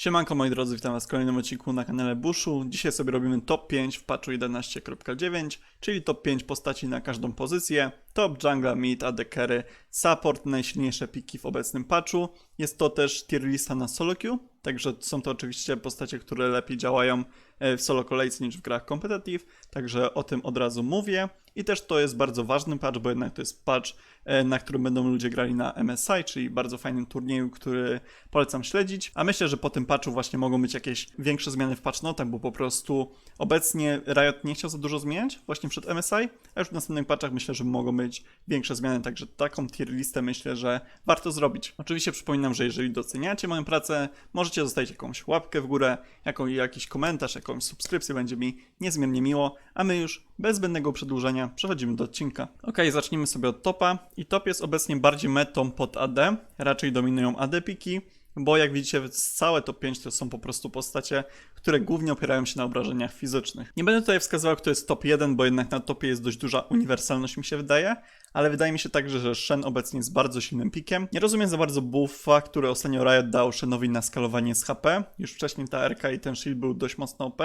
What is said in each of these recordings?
Siemanko moi drodzy, witam was w kolejnym odcinku na kanale Bushu. Dzisiaj sobie robimy top 5 w patchu 11.9, czyli top 5 postaci na każdą pozycję. Top jungla, mid, AD carry, support, najsilniejsze piki w obecnym patchu. Jest to też tier lista na solo queue, także są to oczywiście postacie, które lepiej działają e, w solo kolejce niż w grach competitive, także o tym od razu mówię. I też to jest bardzo ważny patch, bo jednak to jest patch, na którym będą ludzie grali na MSI, czyli bardzo fajnym turnieju, który polecam śledzić. A myślę, że po tym patchu właśnie mogą być jakieś większe zmiany w patchnotach, bo po prostu obecnie Riot nie chciał za dużo zmieniać właśnie przed MSI, a już w następnych patchach myślę, że mogą być większe zmiany, także taką tier listę myślę, że warto zrobić. Oczywiście przypominam, że jeżeli doceniacie moją pracę, możecie zostawić jakąś łapkę w górę, jaką, jakiś komentarz, jakąś subskrypcję, będzie mi niezmiernie miło, a my już bez zbędnego przedłużenia przechodzimy do odcinka. Ok, zacznijmy sobie od topa i top jest obecnie bardziej metą pod AD, raczej dominują AD piki, bo jak widzicie całe top 5 to są po prostu postacie, które głównie opierają się na obrażeniach fizycznych. Nie będę tutaj wskazywał, kto jest top 1, bo jednak na topie jest dość duża uniwersalność mi się wydaje, ale wydaje mi się także, że Shen obecnie jest bardzo silnym pikiem. Nie rozumiem za bardzo buffa, który ostatnio Riot dał Shenowi na skalowanie z HP. Już wcześniej ta RK i ten shield był dość mocno OP.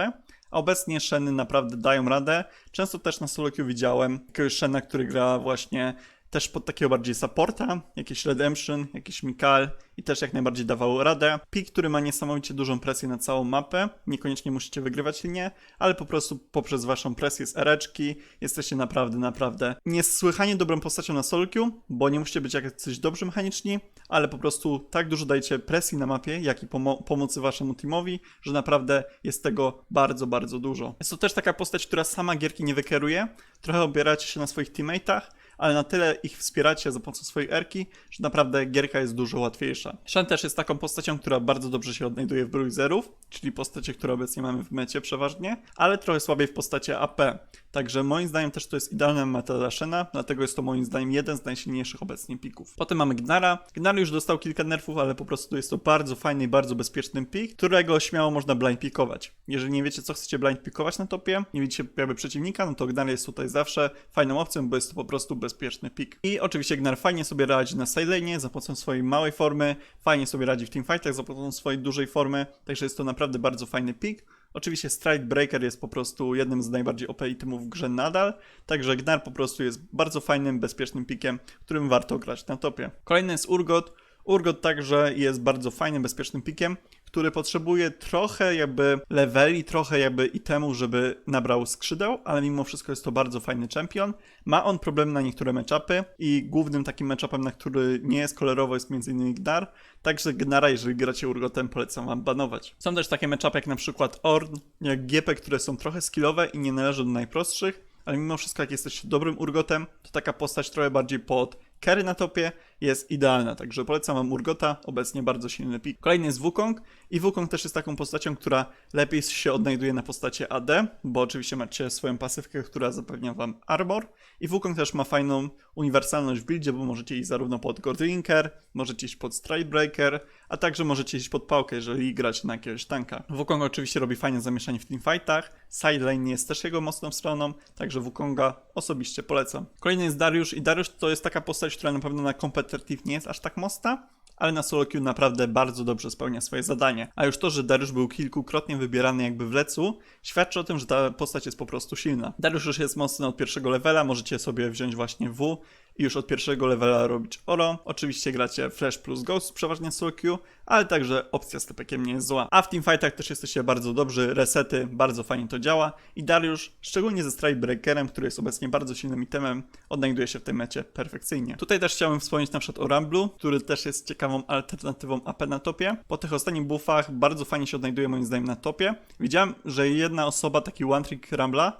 A obecnie Sheny naprawdę dają radę. Często też na solo queue widziałem jakiegoś Shena, który gra właśnie też pod takiego bardziej supporta, jakiś Redemption, jakiś Mikal i też jak najbardziej dawał radę. Pik, który ma niesamowicie dużą presję na całą mapę, niekoniecznie musicie wygrywać linię, ale po prostu poprzez waszą presję z ereczki jesteście naprawdę, naprawdę niesłychanie dobrą postacią na queue, bo nie musicie być jakoś dobrzy mechaniczni, ale po prostu tak dużo dajecie presji na mapie, jak i pomo- pomocy waszemu teamowi, że naprawdę jest tego bardzo, bardzo dużo. Jest to też taka postać, która sama gierki nie wykeruje, trochę opieracie się na swoich teammateach, ale na tyle ich wspieracie za pomocą swojej erki, że naprawdę gierka jest dużo łatwiejsza. Shen też jest taką postacią, która bardzo dobrze się odnajduje w bruiserów, czyli postacie, które obecnie mamy w mecie przeważnie, ale trochę słabiej w postaci AP. Także moim zdaniem też to jest idealna meta dla Shena, dlatego jest to moim zdaniem jeden z najsilniejszych obecnie pików. Potem mamy Gnara. Gnar już dostał kilka nerfów, ale po prostu jest to bardzo fajny i bardzo bezpieczny pik, którego śmiało można blind pikować. Jeżeli nie wiecie, co chcecie blind pikować na topie, nie widzicie jakby przeciwnika, no to Gnar jest tutaj zawsze fajną opcją, bo jest to po prostu bezpieczny pik. I oczywiście Gnar fajnie sobie radzi na sidelane za pomocą swojej małej formy, fajnie sobie radzi w teamfightach za pomocą swojej dużej formy, także jest to naprawdę bardzo fajny pik. Oczywiście Stride Breaker jest po prostu jednym z najbardziej OP itemów w grze nadal, także Gnar po prostu jest bardzo fajnym, bezpiecznym pikiem, którym warto grać na topie. Kolejny jest Urgot. Urgot także jest bardzo fajnym, bezpiecznym pikiem, który potrzebuje trochę jakby leveli, trochę jakby itemów, żeby nabrał skrzydeł, ale mimo wszystko jest to bardzo fajny champion. Ma on problem na niektóre matchupy i głównym takim matchupem, na który nie jest kolorowo jest m.in. Gnar, także Gnara, jeżeli gracie Urgotem, polecam wam banować. Są też takie matchupy jak na przykład Orn, jak GP, które są trochę skillowe i nie należą do najprostszych, ale mimo wszystko jak jesteście dobrym Urgotem, to taka postać trochę bardziej pod carry na topie jest idealna, także polecam wam Urgota, obecnie bardzo silny pik. Kolejny jest Wukong i Wukong też jest taką postacią, która lepiej się odnajduje na postacie AD, bo oczywiście macie swoją pasywkę, która zapewnia wam armor i Wukong też ma fajną uniwersalność w buildzie, bo możecie iść zarówno pod Godlinker, możecie iść pod Stridebreaker, a także możecie iść pod pałkę, jeżeli gracie na jakiegoś tanka. Wukong oczywiście robi fajne zamieszanie w teamfightach, sidelane jest też jego mocną stroną, także Wukonga osobiście polecam. Kolejny jest Dariusz i Dariusz to jest taka postać, która na pewno na competitive nie jest aż tak mocna, ale na solo queue naprawdę bardzo dobrze spełnia swoje zadanie. A już to, że Dariusz był kilkukrotnie wybierany jakby w lecu, świadczy o tym, że ta postać jest po prostu silna. Dariusz już jest mocny od pierwszego levela, możecie sobie wziąć właśnie W i już od pierwszego levela robić oro. Oczywiście gracie Flash plus Ghost przeważnie solo queue, ale także opcja z tepekiem nie jest zła. A w teamfightach też jesteście bardzo dobrzy, resety, bardzo fajnie to działa i Dariusz, szczególnie ze Strikebreakerem, który jest obecnie bardzo silnym itemem, odnajduje się w tej mecie perfekcyjnie. Tutaj też chciałem wspomnieć na przykład o Ramblu, który też jest ciekawą alternatywą AP na topie. Po tych ostatnich buffach bardzo fajnie się odnajduje moim zdaniem na topie. Widziałem, że jedna osoba, taki one trick Rambla,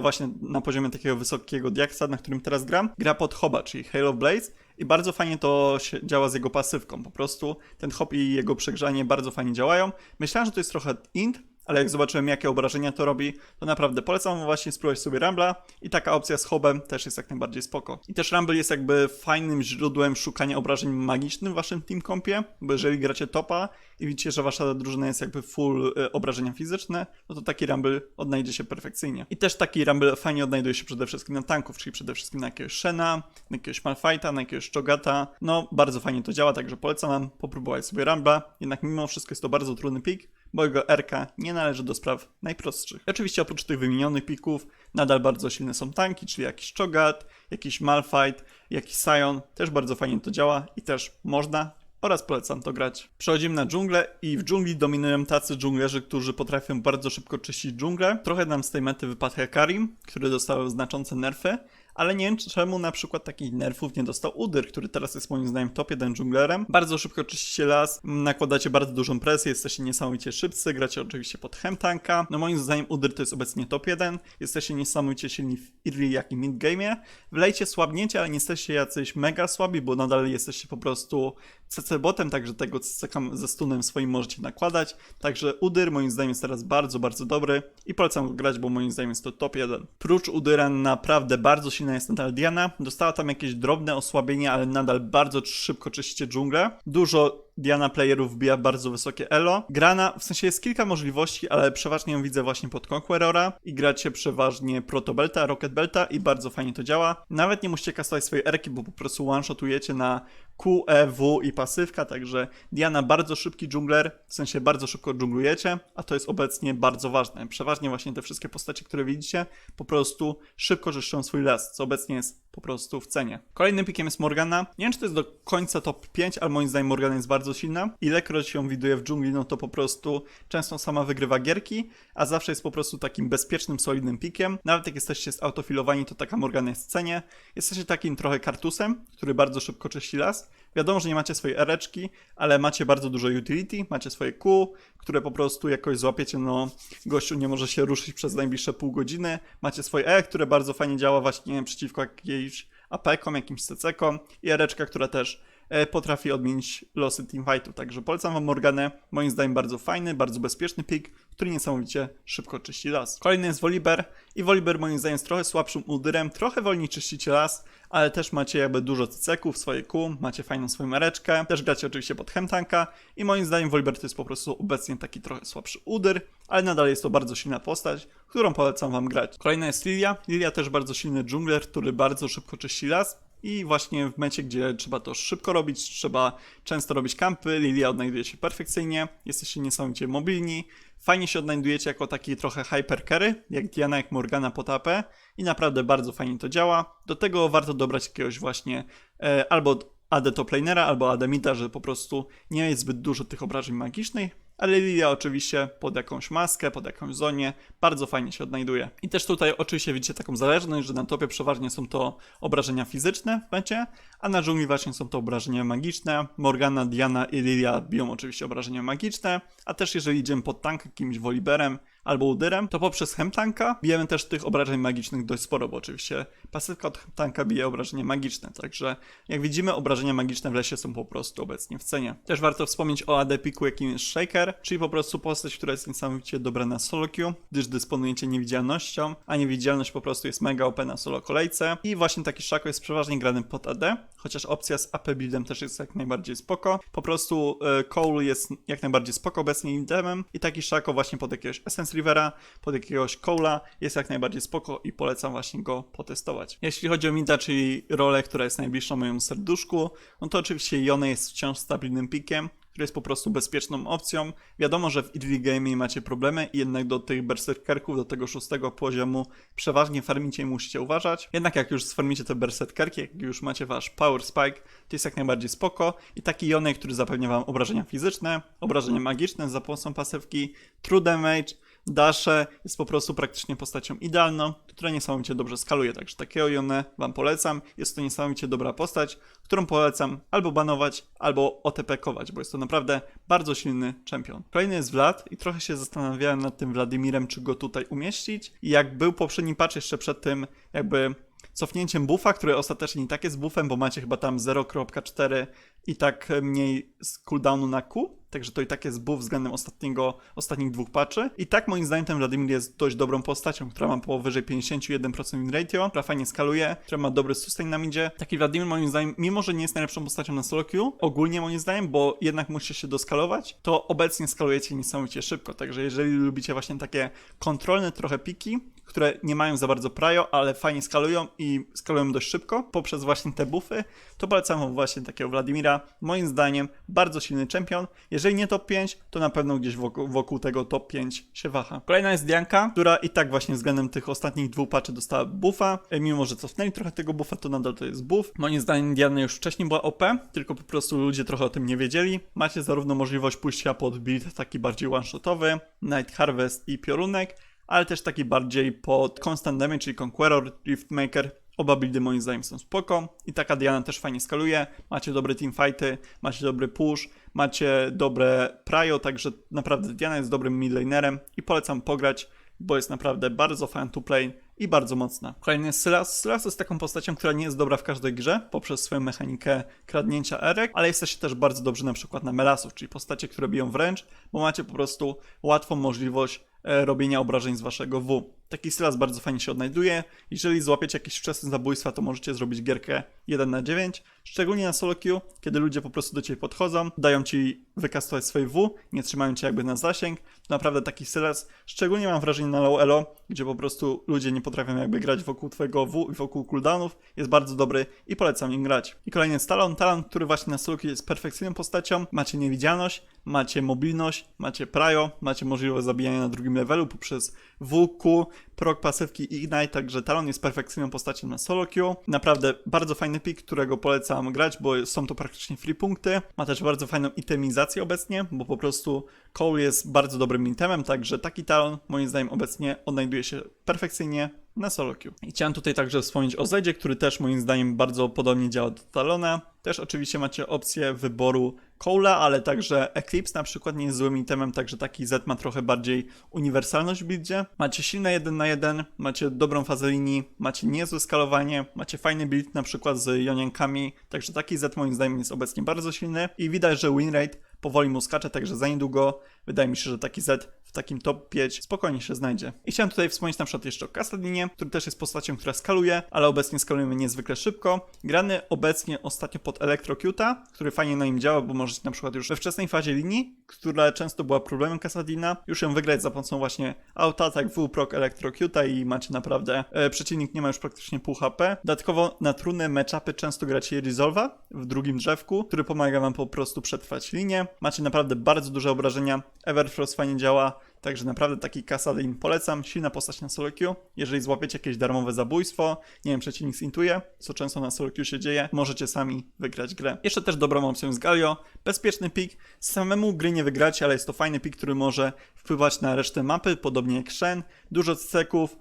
właśnie na poziomie takiego wysokiego diaksa, na którym teraz gram, gra pod Hoba, czyli Halo Blaze i bardzo fajnie to działa z jego pasywką. Po prostu ten hop i jego przegrzanie bardzo fajnie działają. Myślałem, że to jest trochę int, ale jak zobaczyłem jakie obrażenia to robi, to naprawdę polecam właśnie spróbować sobie Rambla i taka opcja z hobem też jest jak najbardziej spoko. I też Rumble jest jakby fajnym źródłem szukania obrażeń magicznych w waszym team kompie, bo jeżeli gracie topa i widzicie, że wasza drużyna jest jakby full e, obrażenia fizyczne, no to taki Rumble odnajdzie się perfekcyjnie. I też taki Rumble fajnie odnajduje się przede wszystkim na tanków, czyli przede wszystkim na jakiegoś Shena, na jakiegoś Malfighta, na jakiegoś Chogata. No, bardzo fajnie to działa, także polecam wam popróbować sobie Rumbla. Jednak mimo wszystko jest to bardzo trudny pik, bo jego RK nie należy do spraw najprostszych. Oczywiście oprócz tych wymienionych pików, nadal bardzo silne są tanki, czyli jakiś Chogat, jakiś Malfight, jakiś Sion. Też bardzo fajnie to działa i też można oraz polecam to grać. Przechodzimy na dżunglę i w dżungli dominują tacy dżunglerzy, którzy potrafią bardzo szybko czyścić dżunglę. Trochę nam z tej mety wypadł Hekarim, który dostał znaczące nerfy, ale nie wiem czemu na przykład takich nerfów nie dostał Udyr, który teraz jest moim zdaniem top 1 dżunglerem. Bardzo szybko czyścicie las, nakładacie bardzo dużą presję, jesteście niesamowicie szybcy, gracie oczywiście pod chemtanka. No moim zdaniem Udyr to jest obecnie top 1, jesteście niesamowicie silni w early jak i mid game'ie. W lejcie ale nie jesteście jacyś mega słabi, bo nadal jesteście po prostu CC botem, także tego CC ze stunem swoim możecie nakładać. Także Udyr moim zdaniem jest teraz bardzo, bardzo dobry i polecam go grać, bo moim zdaniem jest to top 1. Prócz Udyra naprawdę bardzo silna jest nadal Diana. Dostała tam jakieś drobne osłabienie, ale nadal bardzo szybko czyścicie dżunglę. Dużo Diana playerów wbija bardzo wysokie elo. Grana, w sensie jest kilka możliwości, ale przeważnie ją widzę właśnie pod Conquerora i gracie przeważnie Protobelta, Rocket Belta i bardzo fajnie to działa. Nawet nie musicie kastować swojej erki, bo po prostu one-shotujecie na Q, E, W i pasywka, także Diana bardzo szybki dżungler, w sensie bardzo szybko dżunglujecie, a to jest obecnie bardzo ważne. Przeważnie właśnie te wszystkie postacie, które widzicie, po prostu szybko czyszczą swój las, co obecnie jest po prostu w cenie. Kolejnym pikiem jest Morgana. Nie wiem, czy to jest do końca top 5, ale moim zdaniem Morgana jest bardzo silna. Ilekroć ją widuję w dżungli, no to po prostu często sama wygrywa gierki, a zawsze jest po prostu takim bezpiecznym, solidnym pikiem. Nawet jak jesteście zautofilowani, to taka Morgana jest w cenie. Jesteście takim trochę kartusem, który bardzo szybko czyści las. Wiadomo, że nie macie swojej ereczki, ale macie bardzo dużo utility, macie swoje Q, które po prostu jakoś złapiecie, no gościu nie może się ruszyć przez najbliższe pół godziny. Macie swoje E, które bardzo fajnie działa właśnie przeciwko jakiejś AP-kom, jakimś CC-kom i ereczka, która też potrafi odmienić losy teamfightu. Także polecam wam Morganę. Moim zdaniem bardzo fajny, bardzo bezpieczny pick, który niesamowicie szybko czyści las. Kolejny jest Volibear i Volibear moim zdaniem jest trochę słabszym udyrem, trochę wolniej czyścicie las, ale też macie jakby dużo cyceków, swoje kół, macie fajną swoją ereczkę, też gracie oczywiście pod chemtanka i moim zdaniem Volibear to jest po prostu obecnie taki trochę słabszy udyr, ale nadal jest to bardzo silna postać, którą polecam wam grać. Kolejna jest Lilia. Lilia też bardzo silny dżungler, który bardzo szybko czyści las. I właśnie w mecie, gdzie trzeba to szybko robić, trzeba często robić kampy, Lilia odnajduje się perfekcyjnie, jesteście niesamowicie mobilni, fajnie się odnajdujecie jako taki trochę hyper carry, jak Diana, jak Morgana pod AP i naprawdę bardzo fajnie to działa. Do tego warto dobrać jakiegoś właśnie e, albo AD top lanera, albo AD mida, że po prostu nie jest zbyt dużo tych obrażeń magicznych, ale Lilia oczywiście pod jakąś maskę, pod jakąś zonie bardzo fajnie się odnajduje. I też tutaj oczywiście widzicie taką zależność, że na topie przeważnie są to obrażenia fizyczne w mecie, a na dżungli właśnie są to obrażenia magiczne. Morgana, Diana i Lilia biją oczywiście obrażenia magiczne, a też jeżeli idziemy pod tank jakimś Voliberem, albo udyrem, to poprzez chemtanka bijemy też tych obrażeń magicznych dość sporo, bo oczywiście pasywka od chemtanka bije obrażenia magiczne, także jak widzimy obrażenia magiczne w lesie są po prostu obecnie w cenie. Też warto wspomnieć o AD piku jakim jest Shaker, czyli po prostu postać, która jest niesamowicie dobra na solo queue, gdyż dysponujecie niewidzialnością, a niewidzialność po prostu jest mega OP na solo kolejce i właśnie taki Shaco jest przeważnie grany pod AD, chociaż opcja z AP buildem też jest jak najbardziej spoko. Po prostu y, Cole jest jak najbardziej spoko obecnie itemem i taki Shaco właśnie pod jakiegoś Rivera, pod jakiegoś Cola jest jak najbardziej spoko i polecam właśnie go potestować. Jeśli chodzi o Mida, czyli rolę, która jest najbliższa mojemu serduszku, no to oczywiście Jone jest wciąż stabilnym pikiem, który jest po prostu bezpieczną opcją. Wiadomo, że w early game macie problemy jednak do tych berserkerków, do tego szóstego poziomu przeważnie farmicie i musicie uważać. Jednak jak już sfarmicie te berserkerki, jak już macie wasz power spike, to jest jak najbardziej spoko i taki Jonej, który zapewnia wam obrażenia fizyczne, obrażenia magiczne za pomocą pasywki, true damage, Dasze jest po prostu praktycznie postacią idealną, która niesamowicie dobrze skaluje, także takiego Jonę Wam polecam. Jest to niesamowicie dobra postać, którą polecam albo banować, albo OTP-kować, bo jest to naprawdę bardzo silny czempion. Kolejny jest Vlad i trochę się zastanawiałem nad tym Władimirem, czy go tutaj umieścić. I jak był poprzedni patch jeszcze przed tym, jakby cofnięciem buffa, który ostatecznie nie tak jest buffem, bo macie chyba tam 0.4 i tak mniej z cooldownu na Q. Także to i tak jest buff względem ostatniego, ostatnich dwóch patchy. I tak moim zdaniem ten Wladimir jest dość dobrą postacią, która ma powyżej 51% win ratio, która fajnie skaluje, która ma dobry sustain na midzie. Taki Wladimir moim zdaniem, mimo że nie jest najlepszą postacią na solo queue, ogólnie moim zdaniem, bo jednak musi się doskalować, to obecnie skalujecie niesamowicie szybko. Także jeżeli lubicie właśnie takie kontrolne trochę piki, które nie mają za bardzo prio, ale fajnie skalują i skalują dość szybko poprzez właśnie te buffy, to polecam właśnie takiego Moim zdaniem bardzo silny czempion. Jeżeli nie top 5, to na pewno gdzieś wokół, wokół tego top 5 się waha. Kolejna jest Dianka, która i tak właśnie względem tych ostatnich dwóch patchy dostała buffa. E, Mimo, że cofnęli trochę tego buffa, to nadal to jest buff. Moim zdaniem Diana już wcześniej była OP, tylko po prostu ludzie trochę o tym nie wiedzieli. Macie zarówno możliwość pójścia pod build taki bardziej one-shotowy, Night Harvest i Piorunek, ale też taki bardziej pod Constant Damage, czyli Conqueror, Riftmaker. Oba buildy moim zdaniem są spoko i taka Diana też fajnie skaluje. Macie dobre teamfighty, macie dobry push, macie dobre prio, także naprawdę Diana jest dobrym midlanerem i polecam pograć, bo jest naprawdę bardzo fan to play i bardzo mocna. Kolejny jest Sylas. Sylas jest taką postacią, która nie jest dobra w każdej grze poprzez swoją mechanikę kradnięcia erek, ale jesteście też bardzo dobrzy na przykład na melasów, czyli postacie, które biją wręcz, bo macie po prostu łatwą możliwość robienia obrażeń z waszego W. Taki Sylas bardzo fajnie się odnajduje. Jeżeli złapiecie jakieś wczesne zabójstwa, to możecie zrobić gierkę 1 na 9, szczególnie na solo queue, kiedy ludzie po prostu do ciebie podchodzą, dają ci wykastować swoje W, nie trzymają cię jakby na zasięg. To naprawdę taki Sylas, szczególnie mam wrażenie na low elo, gdzie po prostu ludzie nie potrafią jakby grać wokół twojego W i wokół cooldownów, jest bardzo dobry i polecam im grać. I kolejny jest Talon. Talon, który właśnie na solo queue jest perfekcyjną postacią, macie niewidzialność, macie mobilność, macie prio, macie możliwość zabijania na drugim levelu poprzez WQ, prok pasywki Ignite, także Talon jest perfekcyjną postacią na solo queue. Naprawdę bardzo fajny pick, którego polecam grać, bo są to praktycznie free punkty. Ma też bardzo fajną itemizację obecnie, bo po prostu Cole jest bardzo dobrym itemem, także taki Talon moim zdaniem obecnie odnajduje się perfekcyjnie na solo queue. I chciałem tutaj także wspomnieć o Zedzie, który też moim zdaniem bardzo podobnie działa do Talona. Też oczywiście macie opcję wyboru Cole'a, ale także Eclipse na przykład nie jest złym itemem, także taki Z ma trochę bardziej uniwersalność w buildzie. Macie silne 1 na 1, macie dobrą fazę linii, macie niezłe skalowanie, macie fajny build na przykład z Joniankami, także taki Z moim zdaniem jest obecnie bardzo silny i widać, że win rate powoli mu skacze, także za niedługo wydaje mi się, że taki Z w takim top 5 spokojnie się znajdzie. I chciałem tutaj wspomnieć na przykład jeszcze o Castledinie, który też jest postacią, która skaluje, ale obecnie skalujemy niezwykle szybko. Grany obecnie ostatnio pod Electrocuta, który fajnie na nim działa, bo możecie na przykład już we wczesnej fazie linii, która często była problemem Castlediina, już ją wygrać za pomocą właśnie auto-attack W proc Electrocuta i macie naprawdę, e, przeciwnik nie ma już praktycznie pół HP. Dodatkowo na trudne matchupy często gracie Resolve'a w drugim drzewku, który pomaga wam po prostu przetrwać linię. Macie naprawdę bardzo duże obrażenia, Everfrost fajnie działa, Także naprawdę taki Kasadin polecam, silna postać na solo queue. Jeżeli złapiecie jakieś darmowe zabójstwo, nie wiem, przeciwnik zintuje, co często na solo queue się dzieje, możecie sami wygrać grę. Jeszcze też dobrą opcją jest Galio, bezpieczny pik. Samemu gry nie wygracie, ale jest to fajny pik, który może wpływać na resztę mapy, podobnie jak Shen. Dużo ceków,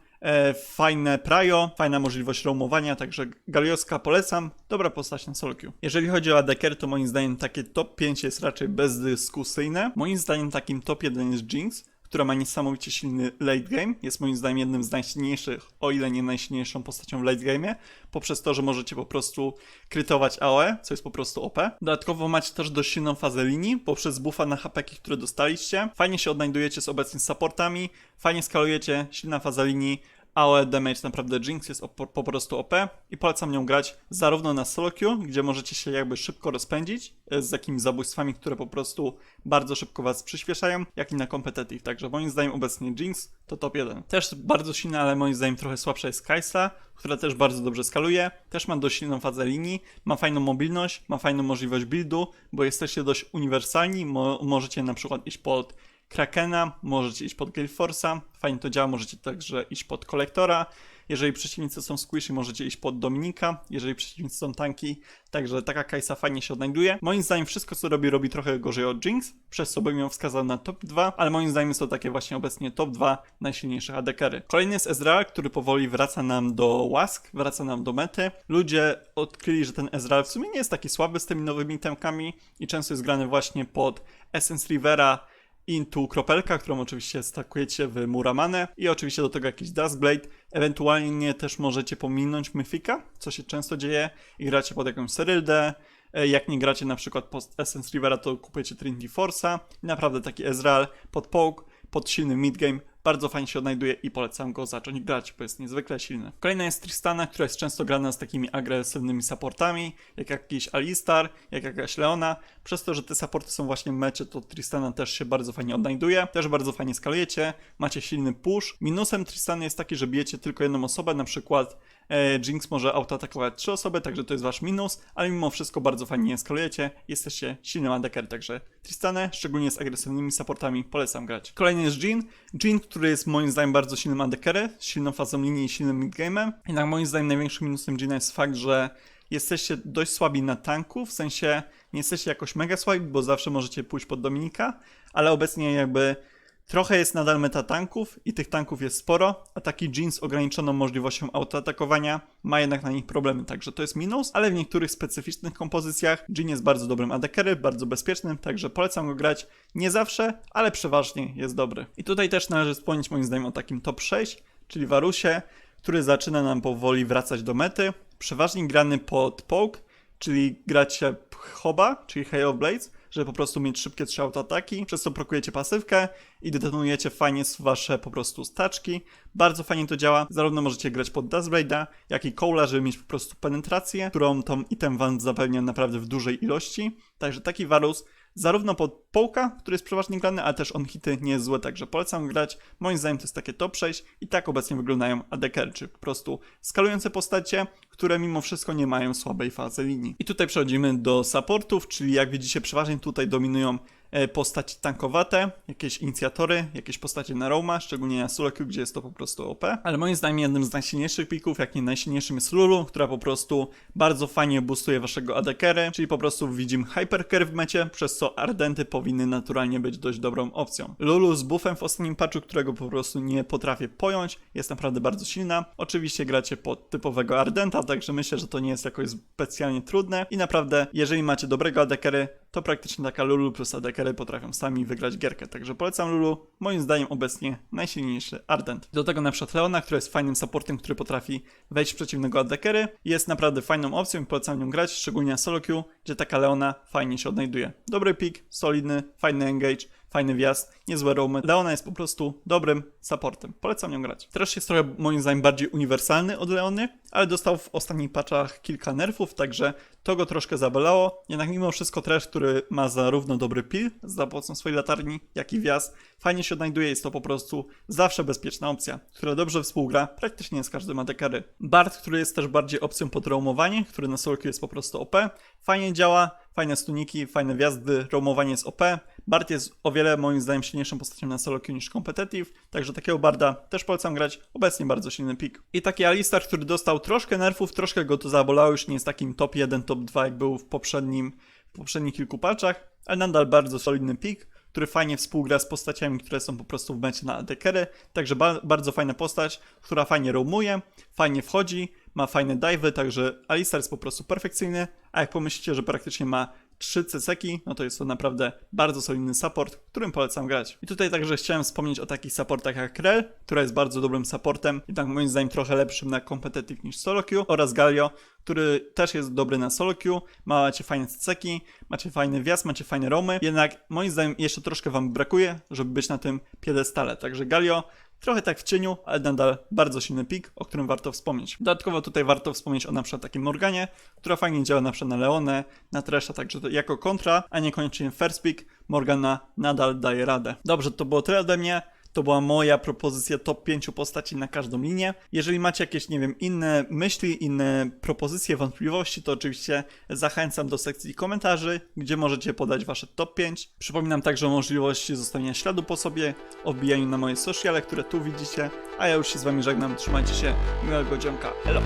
fajne prio, fajna możliwość roamowania, także Galioska polecam, dobra postać na solo. Jeżeli chodzi o ADKR, to moim zdaniem takie top 5 jest raczej bezdyskusyjne. Moim zdaniem takim top 1 jest Jinx, która ma niesamowicie silny late game. Jest moim zdaniem jednym z najsilniejszych, o ile nie najsilniejszą postacią w late game, poprzez to, że możecie po prostu krytować AOE, co jest po prostu OP. Dodatkowo macie też dość silną fazę linii, poprzez buffa na HP, które dostaliście. Fajnie się odnajdujecie z obecnie z supportami, fajnie skalujecie, silna faza linii, AOE damage naprawdę Jinx jest po prostu OP i polecam nią grać zarówno na solo queue, gdzie możecie się jakby szybko rozpędzić e, z jakimiś zabójstwami, które po prostu bardzo szybko was przyspieszają, jak i na competitive. Także moim zdaniem obecnie Jinx to top 1. Też bardzo silna, ale moim zdaniem trochę słabsza jest Kai'Sa, która też bardzo dobrze skaluje, też ma dość silną fazę linii, ma fajną mobilność, ma fajną możliwość buildu, bo jesteście dość uniwersalni, mo- możecie na przykład iść pod Krakena, możecie iść pod Gale Force'a, fajnie to działa, możecie także iść pod Kolektora, jeżeli przeciwnicy są squishy, możecie iść pod Dominika, jeżeli przeciwnicy są tanki, także taka Kajsa fajnie się odnajduje. Moim zdaniem wszystko co robi, robi trochę gorzej od Jinx, przez co bym ją wskazał na top 2, ale moim zdaniem to takie właśnie obecnie top 2 najsilniejszych ADKery. Kolejny jest Ezreal, który powoli wraca nam do łask, wraca nam do mety. Ludzie odkryli, że ten Ezreal w sumie nie jest taki słaby z tymi nowymi temkami i często jest grany właśnie pod Essence Rivera, Intu kropelka, którą oczywiście stakujecie w Muramanę i oczywiście do tego jakiś Duskblade. Ewentualnie też możecie pominąć Mythika, co się często dzieje i gracie pod jakąś Seryldę, E, Jak nie gracie na przykład post Essence Rivera, to kupujecie Trinity Force'a. Naprawdę taki Ezreal pod poke, pod silny midgame. Bardzo fajnie się odnajduje i polecam go zacząć grać, bo jest niezwykle silny. Kolejna jest Tristana, która jest często grana z takimi agresywnymi supportami, jak jakiś Alistar, jak jakaś Leona. Przez to, że te supporty są właśnie w mecie, to Tristana też się bardzo fajnie odnajduje. Też bardzo fajnie skalujecie, macie silny push. Minusem Tristany jest taki, że bijecie tylko jedną osobę, na przykład Jinx może autoatakować trzy osoby, także to jest wasz minus, ale mimo wszystko bardzo fajnie skalujecie, jesteście silnym ADK, także Tristanę, szczególnie z agresywnymi supportami, polecam grać. Kolejny jest Jin. Jin, który jest moim zdaniem bardzo silnym z silną fazą linii i silnym midgame'em. Jednak moim zdaniem największym minusem Jina jest fakt, że jesteście dość słabi na tanku, w sensie nie jesteście jakoś mega słabi, bo zawsze możecie pójść pod Dominika, ale obecnie jakby Trochę jest nadal meta tanków i tych tanków jest sporo, a taki Jin z ograniczoną możliwością autoatakowania ma jednak na nich problemy, także to jest minus, ale w niektórych specyficznych kompozycjach Jin jest bardzo dobrym AD carry, bardzo bezpiecznym, także polecam go grać nie zawsze, ale przeważnie jest dobry. I tutaj też należy wspomnieć moim zdaniem o takim top 6, czyli Warusie, który zaczyna nam powoli wracać do mety, przeważnie grany pod poke, czyli gracie Hoba, czyli Hail of Blades, żeby po prostu mieć szybkie trzy autoataki, przez co prokujecie pasywkę i detonujecie fajnie wasze po prostu staczki. Bardzo fajnie to działa, zarówno możecie grać pod Dustbraida, jak i Cola, żeby mieć po prostu penetrację, którą tą item wam zapewnia naprawdę w dużej ilości. Także taki Varus zarówno pod Połka, który jest przeważnie grany, ale też on hity nie jest złe, także polecam grać. Moim zdaniem to jest takie top 6 i tak obecnie wyglądają ADK, czy po prostu skalujące postacie, które mimo wszystko nie mają słabej fazy linii. I tutaj przechodzimy do supportów, czyli jak widzicie przeważnie tutaj dominują postaci tankowate, jakieś inicjatory, jakieś postacie na Roma, szczególnie na Sulaku, gdzie jest to po prostu OP. Ale moim zdaniem jednym z najsilniejszych pików, jak nie najsilniejszym jest Lulu, która po prostu bardzo fajnie boostuje waszego ADKery, czyli po prostu widzimy Hypercare w mecie, przez co Ardenty powinny naturalnie być dość dobrą opcją. Lulu z buffem w ostatnim patchu, którego po prostu nie potrafię pojąć, jest naprawdę bardzo silna. Oczywiście gracie pod typowego Ardenta, także myślę, że to nie jest jakoś specjalnie trudne i naprawdę, jeżeli macie dobrego ADKery, to praktycznie taka Lulu plus ADKery potrafią sami wygrać gierkę. Także polecam Lulu, moim zdaniem obecnie najsilniejszy Ardent. Do tego na przykład Leona, która jest fajnym supportem, który potrafi wejść w przeciwnego ADKery, jest naprawdę fajną opcją i polecam nią grać, szczególnie na solo queue, gdzie taka Leona fajnie się odnajduje. Dobry pick, solidny, fajny engage, fajny wjazd, niezłe roamy. Leona jest po prostu dobrym supportem. Polecam nią grać. Też jest trochę moim zdaniem bardziej uniwersalny od Leony, ale dostał w ostatnich patchach kilka nerfów, także to go troszkę zabolało. Jednak mimo wszystko trash, który ma zarówno dobry pil za pomocą swojej latarni, jak i wjazd, fajnie się odnajduje. Jest to po prostu zawsze bezpieczna opcja, która dobrze współgra praktycznie z każdym ADKry. Bard, który jest też bardziej opcją pod roamowanie, który na solo jest po prostu OP, fajnie działa, fajne stuniki, fajne wjazdy, roamowanie jest OP. Bard jest o wiele moim zdaniem silniejszą postacią na solo queue niż competitive, także takiego Barda też polecam grać, obecnie bardzo silny pick. I taki Alistar, który dostał troszkę nerfów, troszkę go to zabolało, już nie jest takim top 1, top 2 jak był w poprzednim, w poprzednich kilku patchach, ale nadal bardzo solidny pick, który fajnie współgra z postaciami, które są po prostu w mecie na ADKery, także ba bardzo fajna postać, która fajnie roamuje, fajnie wchodzi, ma fajne dive'y, także Alistar jest po prostu perfekcyjny, a jak pomyślicie, że praktycznie ma 3 ceceki, no to jest to naprawdę bardzo solidny support, którym polecam grać. I tutaj także chciałem wspomnieć o takich supportach jak Rel, która jest bardzo dobrym supportem, jednak moim zdaniem trochę lepszym na competitive niż solo queue, oraz Galio, który też jest dobry na solo queue, macie fajne ceceki, macie fajny wjazd, macie fajne romy, jednak moim zdaniem jeszcze troszkę wam brakuje, żeby być na tym piedestale, także Galio Trochę tak w cieniu, ale nadal bardzo silny pik, o którym warto wspomnieć. Dodatkowo tutaj warto wspomnieć o na przykład takim Morganie, która fajnie działa na przykład na Leone, na Tresha, także jako kontra, a niekoniecznie first pick, Morgana nadal daje radę. Dobrze, to było tyle ode mnie. To była moja propozycja top 5 postaci na każdą linię. Jeżeli macie jakieś, nie wiem, inne myśli, inne propozycje, wątpliwości, to oczywiście zachęcam do sekcji komentarzy, gdzie możecie podać wasze top 5. Przypominam także o możliwości zostawienia śladu po sobie, o wbijaniu na moje sociale, które tu widzicie. A ja już się z wami żegnam. Trzymajcie się. Miłego dzionka. Hello!